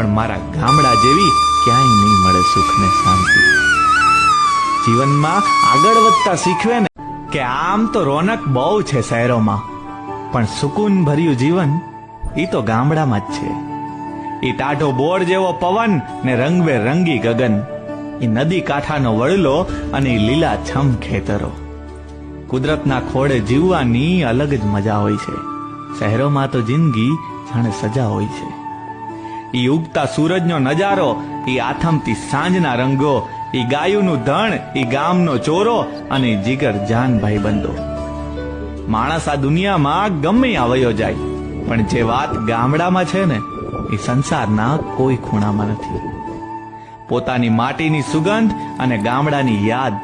પણ મારા ગામડા જેવી ક્યાંય નહીં મળે સુખ ને શાંતિ. જીવનમાં આગળ વધતા શીખવે ને કે આમ તો રોનક બહુ છે શહેરોમાં, પણ સુકૂન ભર્યું જીવન એ તો ગામડામાં જ છે. એ ટાઢો બોર જેવો પવન ને રંગબેરંગી ગગન એ નદી કાંઠાનો વડલો અને લીલા છમ ખેતરો. કુદરતના ખોળે જીવવાની અલગ જ મજા હોય છે. શહેરોમાં તો જિંદગી જાણે સજા હોય છે. ઈ ઉગતા સૂરજનો નજારો ઈ આથમતી સાંજના રંગો ઈ ગાયુનું ધણ ઈ ગામનો ચોરો અને જીગર જાનભાઈ બંધો માણસ આ દુનિયામાં ગમે આવ્યો જાય પણ જે વાત ગામડામાં છે ને એ સંસારના કોઈ ખૂણામાં નથી. પોતાની માટીની સુગંધ અને ગામડાની યાદ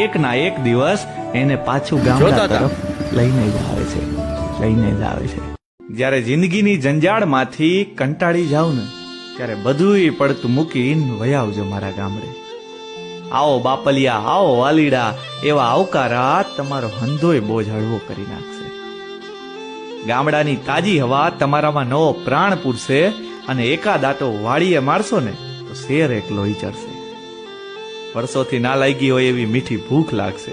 એક ના એક દિવસ એને પાછું ગામડા તરફ લઈને જ આવે છે લઈને જ આવે છે. જ્યારે જિંદગીની જંજાળમાંથી કંટાળી જાવ ને, ત્યારે બધુંય પડતું મૂકીને વયાવજો મારા ગામડે. આવો બાપલિયા, આવો વાલીડા, એવા આવકારા તમારો હંધોય બોજ હળવો કરી નાખશે. ગામડાની તાજી હવા તમારામાં નવો પ્રાણ પૂરશે અને એકાદાટો વાળીએ મારશો ને, તો શેર એકલો ચડશે. વર્ષોથી ના લાગી હોય એવી મીઠી ભૂખ લાગશે.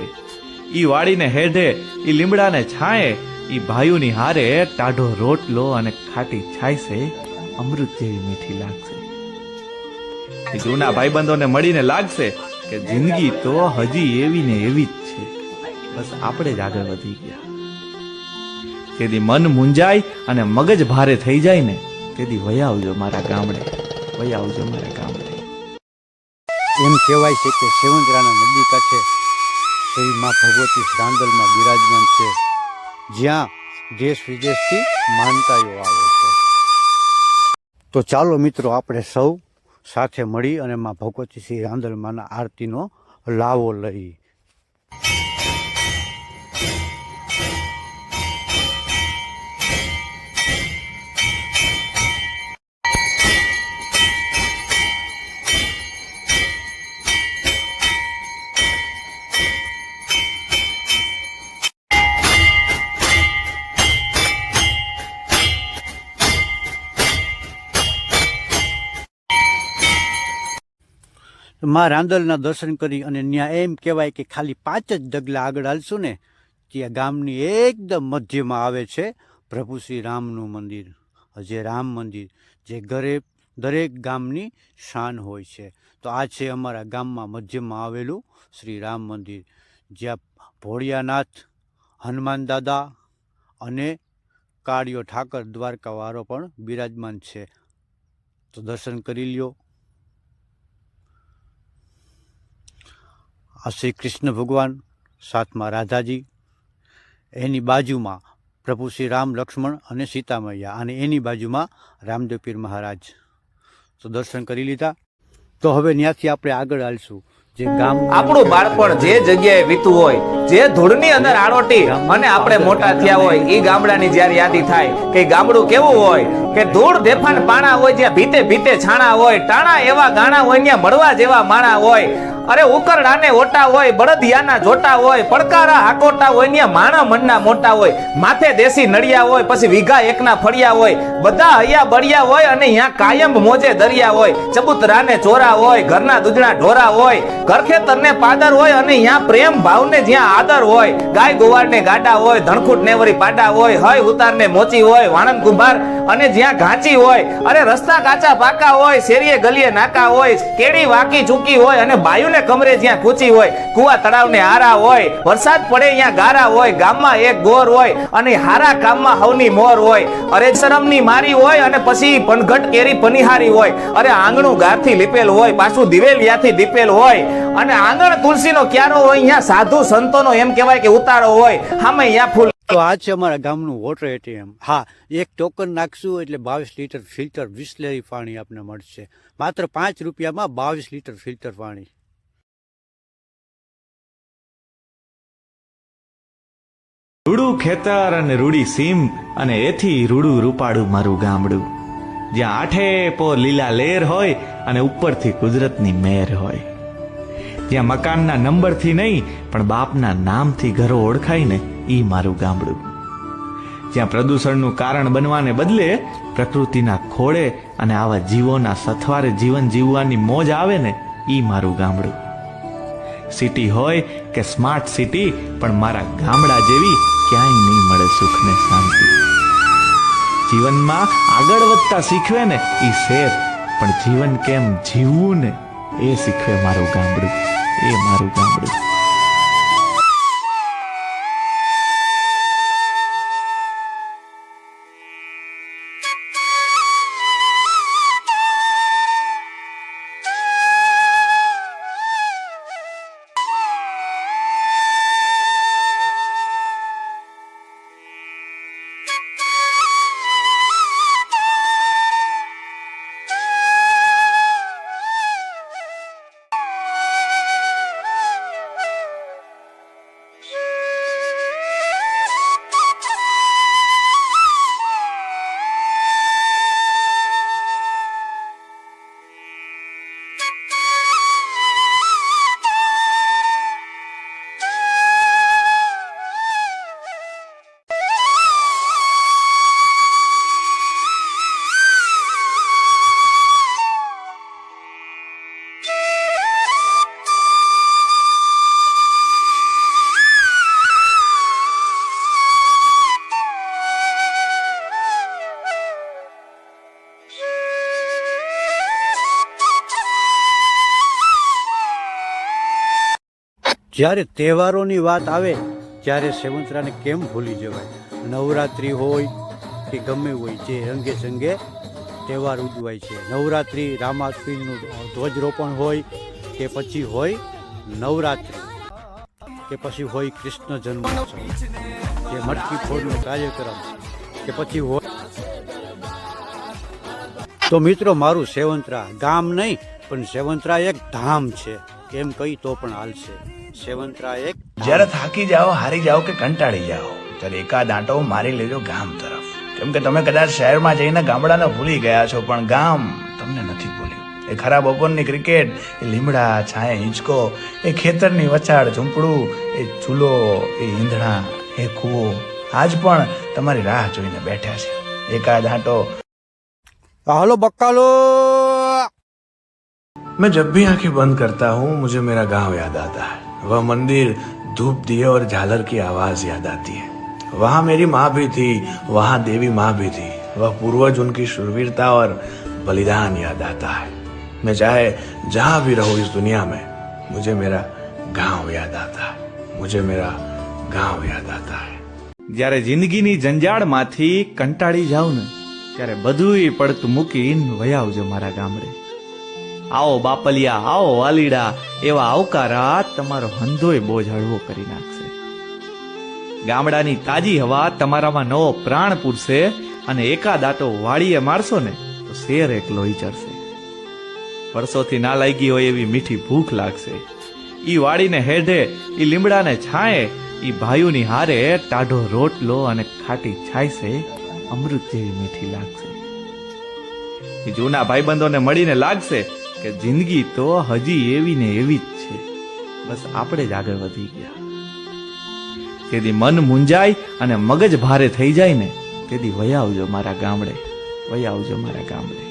ઈ વાળીને હેઢે, ઈ લીમડાને છાંયે ઈ ભાઈઓની હારે ટાઢો રોટલો અને ખાટી છાયસે અમૃત જેવી મીઠી લાગશે. એ જૂના ભાઈબંધોને મળીને લાગશે કે જિંદગી તો હજી એવી ને એવી જ છે. બસ આપણે જ આગળ વધી ગયા. તેથી મન મુંજાય અને મગજ ભારે થઈ જાય ને, તેથી વયા આવજો મારા ગામડે. વયા આવજો મારા ગામડે. એમ કહેવાય છે કે સેવંતરાના નદી કાંઠે શ્રી મા ભગવતી શ્રાંદલમાં બિરાજમાન છે. જ્યાં દેશ વિદેશથી માનતાઓ આવે છે. તો ચાલો મિત્રો, આપણે સૌ સાથે મળી અને માં ભગવતી શ્રી આંદલમાના આરતીનો લાવો લઈ. માં રાંદલના દર્શન કરી અને ત્યાં એમ કહેવાય કે ખાલી પાંચ જ ડગલા આગળ હાલશું ને, ત્યાં ગામની એકદમ મધ્યમાં આવે છે પ્રભુ શ્રી રામનું મંદિર જે રામ મંદિર, જે ઘરે દરેક ગામની શાન હોય છે. તો આ છે અમારા ગામમાં મધ્યમાં આવેલું શ્રી રામ મંદિર, જ્યાં ભોળિયાનાથ, હનુમાન દાદા અને કાળિયો ઠાકર દ્વારકાવાળો પણ બિરાજમાન છે. તો દર્શન કરી લ્યો. આ શ્રી કૃષ્ણ ભગવાન સાથમાં રાધાજી, એની બાજુમાં પ્રભુ શ્રી રામ લક્ષ્મણ અને સીતામૈયા અને એની બાજુમાં રામદેવ પીર મહારાજ. તો દર્શન કરી લીધા. તો હવે ત્યાંથી આપણે આગળ હાલશું. જે ગામ આપણું બાળપણ જે જગ્યાએ વીતું હોય, જે ધૂળની અંદર આડોટી અને આપણે મોટા થયા હોય એ ગામડાની જ્યારે યાદી થાય કે ગામડું કેવું હોય, કે ધૂળ દેફાન પાણા હોય, જ્યાં ભીતે ભીતે છાણા હોય, ટાણા એવા ગાણા હોય, ત્યાં મળવા જેવા માણા હોય અરે ઉકરડાને ઓટા હોય, બળદિયાના જોટા હોય, પડકારા હાકોટા હોય ને માણા મનના મોટા હોય, માથે દેશી નડિયા હોય, પછી વીઘા એકના ફળિયા હોય, બધા હૈયા બળિયા હોય અને અહીંયા કાયમ મોજે દરિયા હોય, ચબુતરાને ચોરા હોય, ઘરના દૂધના ઢોરા હોય ઘરખેતરને પાદર હોય અને અહીંયા પ્રેમ ભાવને જ્યાં આદર હોય, ગાય ગોવાળને ગાડા હોય, ધણખૂટ નેવરી પાડા હોય, હય ઉતારને મોચી હોય, વાણંદ કુંભાર અને જ્યાં ઘાંચી હોય, અરે રસ્તા કાચા પાકા હોય, શેરીએ ગલીએ નાકા હોય, કેડી વાકી ચૂકી હોય અને બાયુને કમરે જ્યાં કૂચી હોય, કુવા તળાવને હારા હોય, વરસાદ પડે ત્યાં ગારા હોય, ગામમાં એક ગોર હોય, અને હારા કામમાં હવની મોર હોય. અરે શરમની મારી હોય અને પછી પનઘટ કેરી પનિહારી હોય. અરે આંગણું ગારથી લીપેલ હોય, પાછું દિવેલિયાથી દીપેલ હોય. અને આંગણ તુલસીનો ક્યારો હોય, અહીંયા સાધુ સંતોનો એમ કહેવાય કે ઉતારો હોય. હામે અહીંયા ફૂલ તો આ છે અમારા ગામનું વોટર એટીએમ હા, એક ટોકન નાખશું એટલે બાવીસ લીટર ફિલ્ટર વિસ્લેરી પાણી આપને મળશે. માત્ર પાંચ રૂપિયામાં બાવીસ લીટર ફિલ્ટર પાણી. રૂડું ખેતર અને રૂડી સીમ અને એથી રૂડું રૂપાડું મારું ગામડું. જ્યાં આઠે પો લીલા લેર હોય અને ઉપરથી કુદરતની મેર હોય. જ્યાં મકાનના નંબરથી નહીં, પણ બાપના નામથી ઘરો ઓળખાય ને ઈ મારું ગામડું. જ્યાં પ્રદૂષણનું કારણ બનવાને બદલે પ્રકૃતિના ખોળે અને આવા જીવોના સથવારે જીવન જીવવાની મોજ આવે ને ઈ મારું ગામડું. સિટી હોય કે સ્માર્ટ સિટી પણ મારા ગામડા જેવી ક્યાંય નહીં મળે સુખ ને શાંતિ. જીવનમાં આગળ વધતા શીખવે ને એ શેર, પણ જીવન કેમ જીવવું ને એ શીખવે મારું ગામડું, એ મારું ગામડું. જ્યારે તહેવારોની વાત આવે, ત્યારે સેવંતરાને કેમ ભૂલી જવાય? નવરાત્રિ હોય કે ગમે હોય, જે રંગે સંગે તહેવાર ઉજવાય છે. નવરાત્રિ રામાશ્વિનનું ધ્વજરોપણ હોય કે પછી હોય નવરાત્રિ, કે પછી હોય કૃષ્ણ જન્મોત્સવ કે મટકી ફોડનો કાર્યક્રમ, કે પછી હોય તો મિત્રો, મારું સેવંતરા ગામ નહીં, પણ સેવંતરા એક ધામ છે. એમ કહી તો પણ હાલશે. સેવંતરા એક જ્યારે થાકી જાઓ હારી જાઓ કે કંટાળી જાઓ ત્યારે એકાદ આંટો મારી લેજો ગામ તરફ કેમ કે તમે કદાચ શહેરમાં જઈને ગામડાને ભૂલી ગયા છો પણ ગામ તમને નથી ભૂલ્યું એ ખરા બપોરની ક્રિકેટ એ લીમડા છાંયે હિંચકો એ ખેતરની વચાડ ઝૂંપડું એ ચૂલો એ ઈંધણા એ કૂવો આજ પણ તમારી રાહ જોઈને બેઠા છે એકાદ આંટો હાલો બક્કાલો मैं जब भी आंखें बंद करता हूँ मुझे मेरा गांव याद आता है वह मंदिर धूप दिए और झालर की आवाज याद आती है वहां मेरी माँ भी थी वहां देवी माँ भी थी वह पूर्वज उनकी शूरवीरता और बलिदान याद आता है मैं चाहे जहां भी रहूं इस दुनिया में मुझे मेरा गांव याद आता है मुझे मेरा गांव याद आता है જ્યારે જિંદગીની જંજાળમાંથી કંટાળી જાવ ને ત્યારે બધુંય પડતું મૂકીને વયાવજો મારા ગામડે આવો બાપલિયા, આવો વાલીડા, એવા આવકારા તમારો હંધોય બોજ હળવો કરી નાખશે. ગામડાની તાજી હવા તમારામાં નવો પ્રાણ પૂરશે અને એકાદ આટો વાળીએ મારશો ને તો શેર એક લોહી વર્ષોથી ના લાગી હોય એવી મીઠી ભૂખ લાગશે. ઈ વાળીને હેઢે, ઈ લીમડાને છાંયે, ઈ ભાઈઓની હારે ટાઢો રોટલો અને ખાટી છાયસે અમૃત જેવી મીઠી લાગશે. જૂના ભાઈબંધોને મળીને લાગશે કે જિંદગી તો હજી એવી ને એવી જ છે. બસ આપણે જ આગળ વધી ગયા. તેથી મન મુંજાય અને મગજ ભારે થઈ જાય ને, તેથી વયાવજો મારા ગામડે વયાવજો મારા ગામડે.